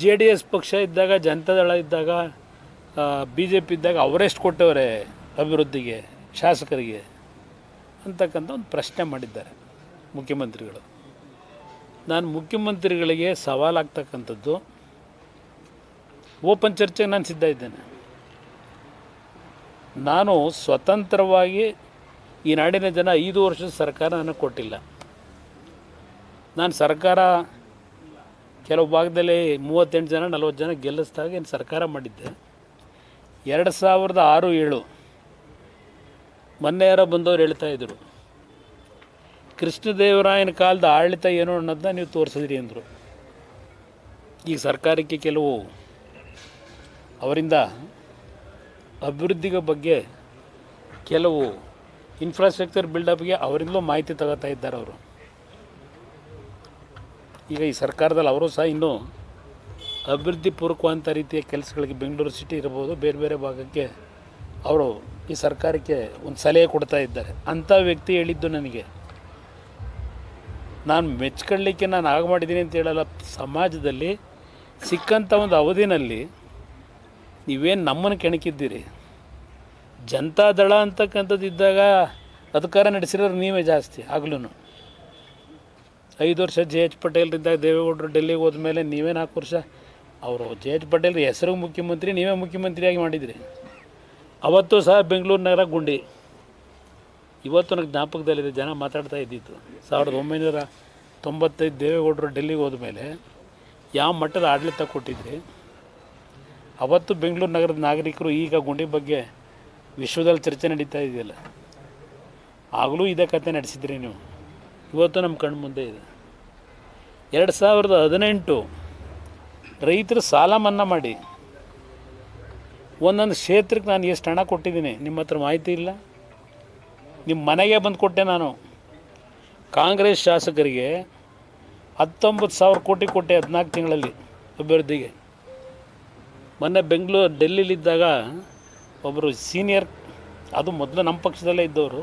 J D S ಪಕ್ಷ ಇದ್ದಾಗ ಜನತಾದಳ ಇದ್ದಾಗ ಬಿ ಜೆ ಪಿ ಇದ್ದಾಗ ಅವರೆಷ್ಟು ಕೊಟ್ಟವರೇ ಅಭಿವೃದ್ಧಿಗೆ, ಶಾಸಕರಿಗೆ ಅಂತಕ್ಕಂಥ ಒಂದು ಪ್ರಶ್ನೆ ಮಾಡಿದ್ದಾರೆ ಮುಖ್ಯಮಂತ್ರಿಗಳು. ನಾನು ಮುಖ್ಯಮಂತ್ರಿಗಳಿಗೆ ಸವಾಲಾಗ್ತಕ್ಕಂಥದ್ದು ಓಪನ್ ಚರ್ಚೆಗೆ ನಾನು ಸಿದ್ಧ ಇದ್ದೇನೆ. ನಾನು ಸ್ವತಂತ್ರವಾಗಿ ಈ ನಾಡಿನ ಜನ ಐದು ವರ್ಷದ ಸರ್ಕಾರ ನನಗೆ ಕೊಟ್ಟಿಲ್ಲ. ನಾನು ಸರ್ಕಾರ ಕೆಲವು ಭಾಗದಲ್ಲಿ ಮೂವತ್ತೆಂಟು ಜನ, ನಲವತ್ತು ಜನ ಗೆಲ್ಲಿಸ್ದಾಗ ಏನು ಸರ್ಕಾರ ಮಾಡಿದ್ದೆ. ಎರಡು ಸಾವಿರದ ಆರು, ಏಳು ಮೊನ್ನೆ ಯಾರೋ ಬಂದವರು ಹೇಳ್ತಾ ಇದ್ರು, ಕೃಷ್ಣದೇವರಾಯನ ಕಾಲದ ಆಡಳಿತ ಏನು ಅನ್ನೋದನ್ನ ನೀವು ತೋರಿಸಿದ್ರಿ ಅಂದರು. ಈಗ ಸರ್ಕಾರಕ್ಕೆ ಕೆಲವು ಅವರಿಂದ ಅಭಿವೃದ್ಧಿಗೆ ಬಗ್ಗೆ ಕೆಲವು ಇನ್ಫ್ರಾಸ್ಟ್ರಕ್ಚರ್ ಬಿಲ್ಡಪ್ಗೆ ಅವರಿಂದಲೂ ಮಾಹಿತಿ ತಗೋತಾ ಇದ್ದಾರೆ ಅವರು. ಈಗ ಈ ಸರ್ಕಾರದಲ್ಲಿ ಅವರು ಸಹ ಇನ್ನೂ ಅಭಿವೃದ್ಧಿ ಪೂರ್ವಕವಂಥ ರೀತಿಯ ಕೆಲಸಗಳಿಗೆ ಬೆಂಗಳೂರು ಸಿಟಿ ಇರ್ಬೋದು, ಬೇರೆ ಬೇರೆ ಭಾಗಕ್ಕೆ ಅವರು ಈ ಸರ್ಕಾರಕ್ಕೆ ಒಂದು ಸಲಹೆ ಕೊಡ್ತಾ ಇದ್ದಾರೆ. ಅಂಥ ವ್ಯಕ್ತಿ ಹೇಳಿದ್ದು ನನಗೆ, ನಾನು ಮೆಚ್ಕೊಳ್ಳಿಕ್ಕೆ ನಾನು ಆಗ ಮಾಡಿದ್ದೀನಿ ಅಂತ ಹೇಳಲ್ಲ, ಸಮಾಜದಲ್ಲಿ ಸಿಕ್ಕಂಥ ಒಂದು ಅವಧಿನಲ್ಲಿ ನೀವೇನು ನಮ್ಮನ್ನು ಕೆಣಕಿದ್ದೀರಿ? ಜನತಾದಳ ಅಂತಕ್ಕಂಥದ್ದು ಇದ್ದಾಗ ಅಧಿಕಾರ ನಡೆಸಿರೋರು ನೀವೇ ಜಾಸ್ತಿ ಆಗ್ಲೂ ಐದು ವರ್ಷ ಜೆ ಎಚ್ ಪಟೇಲ್ರಿಂದ ದೇವೇಗೌಡರು ಡೆಲ್ಲಿಗೆ ಹೋದ್ಮೇಲೆ ನೀವೇ ನಾಲ್ಕು ವರ್ಷ? ಅವರು ಜೆ ಎಚ್ ಪಟೇಲ್ ಹೆಸರು ಮುಖ್ಯಮಂತ್ರಿ, ನೀವೇ ಮುಖ್ಯಮಂತ್ರಿಯಾಗಿ ಮಾಡಿದ್ರಿ. ಅವತ್ತು ಸಹ ಬೆಂಗಳೂರು ನಗರ ಗುಂಡಿ. ಇವತ್ತು ನನಗೆ ಜ್ಞಾಪಕದಲ್ಲಿದೆ, ಜನ ಮಾತಾಡ್ತಾ ಇದ್ದಿತ್ತು ಸಾವಿರದ ಒಂಬೈನೂರ ತೊಂಬತ್ತೈದು ದೇವೇಗೌಡರು ಡೆಲ್ಲಿಗೆ ಹೋದ್ಮೇಲೆ ಯಾವ ಮಟ್ಟದ ಆಡಳಿತ ಕೊಟ್ಟಿದ್ರಿ? ಅವತ್ತು ಬೆಂಗಳೂರು ನಗರದ ನಾಗರಿಕರು ಈಗ ಗುಂಡಿ ಬಗ್ಗೆ ವಿಶ್ವದಲ್ಲಿ ಚರ್ಚೆ ನಡೀತಾ ಇದೆಯಲ್ಲ? ಆಗಲೂ ಇದೇ ಕತೆ ನಡೆಸಿದ್ರಿ ನೀವು. ಇವತ್ತು ನಮ್ಮ ಕಣ್ಣು ಮುಂದೆ ಇದೆ. ಎರಡು ಸಾವಿರದ ಹದಿನೆಂಟು ರೈತರು ಸಾಲ ಮನ್ನಾ ಮಾಡಿ. ಒಂದೊಂದು ಕ್ಷೇತ್ರಕ್ಕೆ ನಾನು ಎಷ್ಟು ಹಣ ಕೊಟ್ಟಿದ್ದೀನಿ ನಿಮ್ಮ ಹತ್ರ ಮಾಹಿತಿ ಇಲ್ಲ. ನಿಮ್ಮ ಮನೆಗೆ ಬಂದು ಕೊಟ್ಟೆ ನಾನು. ಕಾಂಗ್ರೆಸ್ ಶಾಸಕರಿಗೆ ಹತ್ತೊಂಬತ್ತು ಸಾವಿರ ಕೋಟಿ ಕೊಟ್ಟೆ ಹದಿನಾಲ್ಕು ತಿಂಗಳಲ್ಲಿ ಅಭಿವೃದ್ಧಿಗೆ. ಮೊನ್ನೆ ಬೆಂಗಳೂರು ಡೆಲ್ಲಿಲಿದ್ದಾಗ ಒಬ್ಬರು ಸೀನಿಯರ್, ಅದು ಮೊದಲು ನಮ್ಮ ಪಕ್ಷದಲ್ಲೇ ಇದ್ದವರು,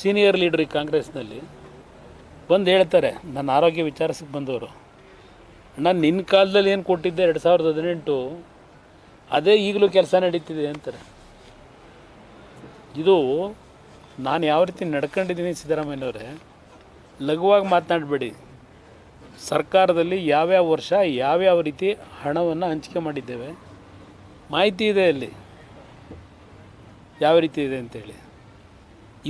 ಸೀನಿಯರ್ ಲೀಡ್ರ್ ಈ ಕಾಂಗ್ರೆಸ್ನಲ್ಲಿ. ಬಂದು ಹೇಳ್ತಾರೆ, ನನ್ನ ಆರೋಗ್ಯ ವಿಚಾರಿಸಕ್ಕೆ ಬಂದವರು. ನಾನು ನಿನ್ನ ಕಾಲದಲ್ಲಿ ಏನು ಕೊಟ್ಟಿದ್ದೆ ಎರಡು ಸಾವಿರದ ಹದಿನೆಂಟು, ಅದೇ ಈಗಲೂ ಕೆಲಸ ನಡೀತಿದೆ ಅಂತಾರೆ. ಇದು ನಾನು ಯಾವ ರೀತಿ ನಡ್ಕೊಂಡಿದ್ದೀನಿ ಸಿದ್ದರಾಮಯ್ಯನವರೇ, ಲಘುವಾಗಿ ಮಾತನಾಡಬೇಡಿ. ಸರ್ಕಾರದಲ್ಲಿ ಯಾವ್ಯಾವ ವರ್ಷ, ಯಾವ್ಯಾವ ರೀತಿ ಹಣವನ್ನು ಹಂಚಿಕೆ ಮಾಡಿದ್ದೇವೆ, ಮಾಹಿತಿ ಇದೆ ಅಲ್ಲಿ. ಯಾವ ರೀತಿ ಇದೆ ಅಂತೇಳಿ.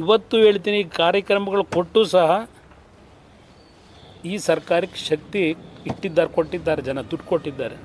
ಇವತ್ತು ಹೇಳ್ತೀನಿ ಕಾರ್ಯಕ್ರಮಗಳು ಕೊಟ್ಟು ಸಹ ಈ ಸರ್ಕಾರಕ್ಕೆ ಶಕ್ತಿ ಇಟ್ಟಿದ್ದಾರೆ ಕೊಟ್ಟಿದ್ದಾರೆ ಜನ ದುಡ್ಡು ಕೊಟ್ಟಿದ್ದಾರೆ.